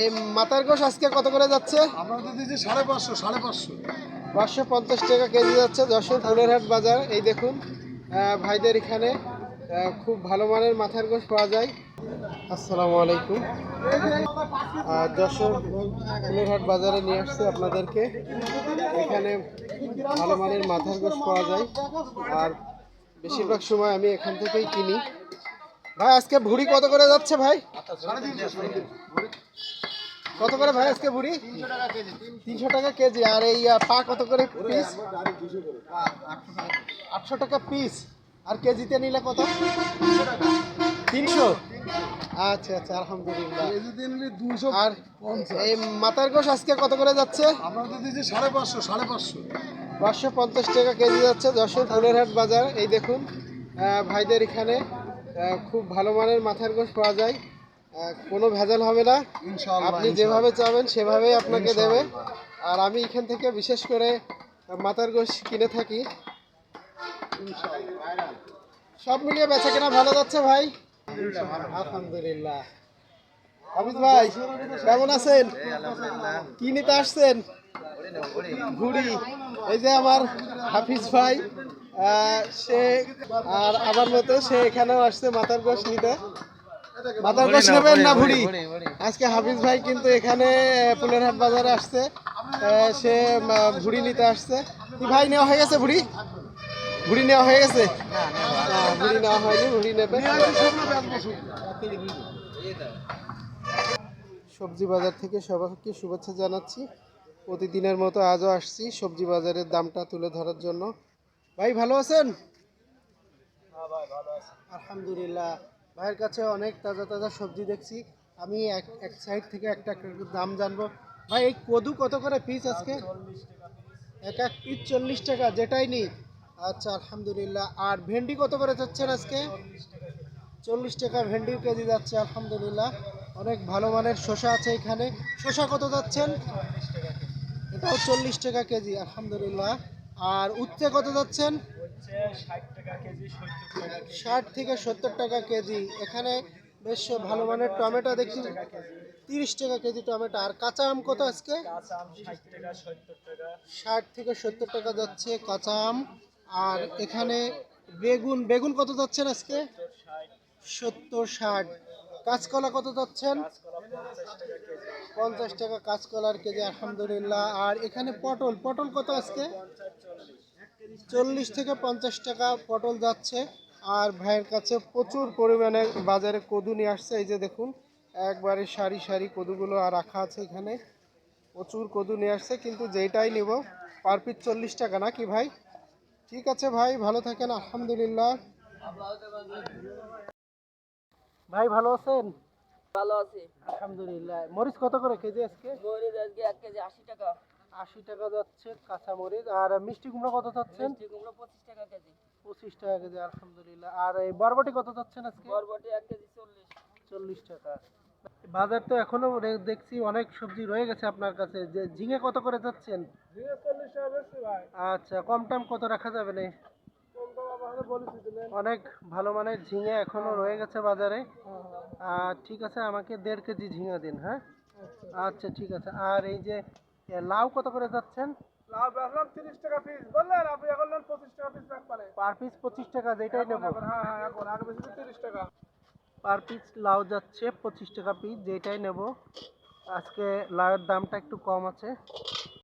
এই মাথার গোশ আজকে কত করে যাচ্ছে? আমরা তো দিচ্ছি সাড়ে পাঁচশো সাড়ে পাঁচশো। পাঁচশো পঞ্চাশ টাকা কেজি যাচ্ছে যশোর ফুলেরহাট বাজার। এই দেখুন ভাইদের এখানে খুব ভালো মানের মাথার গোশ পাওয়া যায়। আসসালামু আলাইকুম। যশোর ফুলেরহাট বাজারে নিয়ে আসছে আপনাদেরকে। এখানে ভালো মানের মাথার গোশ পাওয়া যায়। আর বেশিরভাগ সময় আমি এখান থেকেই কিনি। ভাই আজকে ভুড়ি কত করে যাচ্ছে ভাই? কত করে ভাই আজকে ভুড়ি? তিনশো টাকা কেজি। আর এই পা কত করে পিস আটশো টাকা পিস আর কেজিতে নিলে কত? তিনশো। আচ্ছা আচ্ছা আলহামদুলিল্লাহ। আর এই মাথার গোশ আজকে কত করে যাচ্ছে? সাড়ে পাঁচশো সাড়ে পাঁচশো। পাঁচশো পঞ্চাশ টাকা কেজি যাচ্ছে যশোর ফুলেরহাট বাজার। এই দেখুন ভাইদের এখানে খুব ভালো মানের মাথার গোশ পাওয়া যায়। কোনো ভেজাল হবে না। আপনি যেভাবে চাবেন সেভাবেই আপনাকে দেবে আর আমি এখান থেকে বিশেষ করে মাথার গোশ কিনে থাকি। সব মিলিয়ে বেচা কেনা ভালো যাচ্ছে ভাই। আলহামদুলিল্লাহ। হাফিজ ভাই কেমন আছেন? কি নিতে আসছেন? ঘুড়ি। এই যে আমার হাফিজ ভাই। সে আর আমার মতো সে এখানেও আসছে মাথার গোশ নিতে। মাথার গোশ নেবেন না ভুড়ি? আজকে হাফিজ ভাই কিন্তু এখানে আহ, ফুলেরহাট বাজারে আসছে। সে ভুড়ি নিতে আসছে। কি ভাই নেওয়া হয়ে গেছে ভুড়ি? ভুড়ি নেওয়া হয়ে গেছে? ভুড়ি নেওয়া হয়নি ভুড়ি নেবে। সবজি বাজার থেকে সবাইকে শুভেচ্ছা জানাচ্ছি। প্রতিদিনের মতো আজও আসছি সবজি বাজারের দামটা তুলে ধরার জন্য। ভাই ভালো আছেন? আলহামদুলিল্লাহ। ভাইয়ের কাছে অনেক তাজা তাজা সবজি দেখছি। আমি এক এক সাইড থেকে একটা একটা দাম জানব। ভাই এই কদু কত করে পিস আজকে? এক এক পিস চল্লিশ টাকা যেটাই নিই আচ্ছা আলহামদুলিল্লাহ। আর ভেন্ডি কত করে যাচ্ছেন আজকে? চল্লিশ টাকা ভেন্ডির কেজি যাচ্ছে আলহামদুলিল্লাহ। অনেক ভালো মানের শসা আছে এখানে। শসা কত যাচ্ছেন? এটাও চল্লিশ টাকা কেজি আলহামদুলিল্লাহ। আর উচ্ছে কত যাচ্ছেন? ষাট থেকে সত্তর টাকা কেজি। এখানে বেশ ভালো মানের টমেটো দেখছি। তিরিশ টাকা কেজি টমেটো। আর কাঁচা আম কত আজকে? ষাট থেকে সত্তর টাকা যাচ্ছে কাঁচা আম। আর এখানে বেগুন বেগুন কত যাচ্ছেন আজকে? সত্তর ষাট। কাঁচকলা কত যাচ্ছেন পঞ্চাশ টাকা কাঁচকলার কেজি, আলহামদুলিল্লাহ। আর এখানে পটল পটল কত আজকে? চল্লিশ থেকে পঞ্চাশ টাকা পটল যাচ্ছে। আর ভাইয়ের কাছে প্রচুর পরিমাণে বাজারে কদু নিয়ে আসছে। এই যে দেখুন, একবারে সারি সারি কদুগুলো আর রাখা আছে এখানে। প্রচুর কদু নিয়ে আসছে, কিন্তু যেটাই নিব, পার পিস চল্লিশ টাকা, নাকি ভাই? ঠিক আছে ভাই, ভালো থাকেন, আলহামদুলিল্লাহ। ভাই ভালো আছেন? ভালো আছি। আলহামদুলিল্লাহ। মরিচ কত করে কেজি আজকে? মরিচ আজকে এক কেজি আশি টাকা। আশি টাকা যাচ্ছে কাঁচা মরিচ। আর মিষ্টি কুমড়া কত যাচ্ছেন মিষ্টি কুমড়ো পঁচিশ টাকা কেজি। পঁচিশ টাকা কেজি আলহামদুলিল্লাহ। আর এই বরবটি কত যাচ্ছেন আজকে? বরবটি এক কেজি চল্লিশ। চল্লিশ টাকা। বাজার তো এখনও রে- দেখছি অনেক সবজি রয়ে গেছে আপনার কাছে। যে ঝিঙে কত করে যাচ্ছেন আচ্ছা কম টাম কত রাখা যাবে না? অনেক ভালো মানের ঝিঙে এখনও রয়ে গেছে বাজারে। আর ঠিক আছে আমাকে দেড় কেজি ঝিঙে দিন হ্যাঁ? আচ্ছা। ঠিক আছে। আর এই যে লাউ কত করে যাচ্ছেন? বেচলাম তিরিশ টাকা পিস বললেন? আপনি এখন পঁচিশ টাকা পিস পার। পিস পঁচিশ টাকা যেটাই নেব। হ্যাঁ হ্যাঁ এখন। আগে বেশি তিরিশ টাকা। পার পিস লাউ যাচ্ছে পঁচিশ টাকা পিস যেটাই নেব। আজকে লাউয়ের দামটা একটু কম আছে।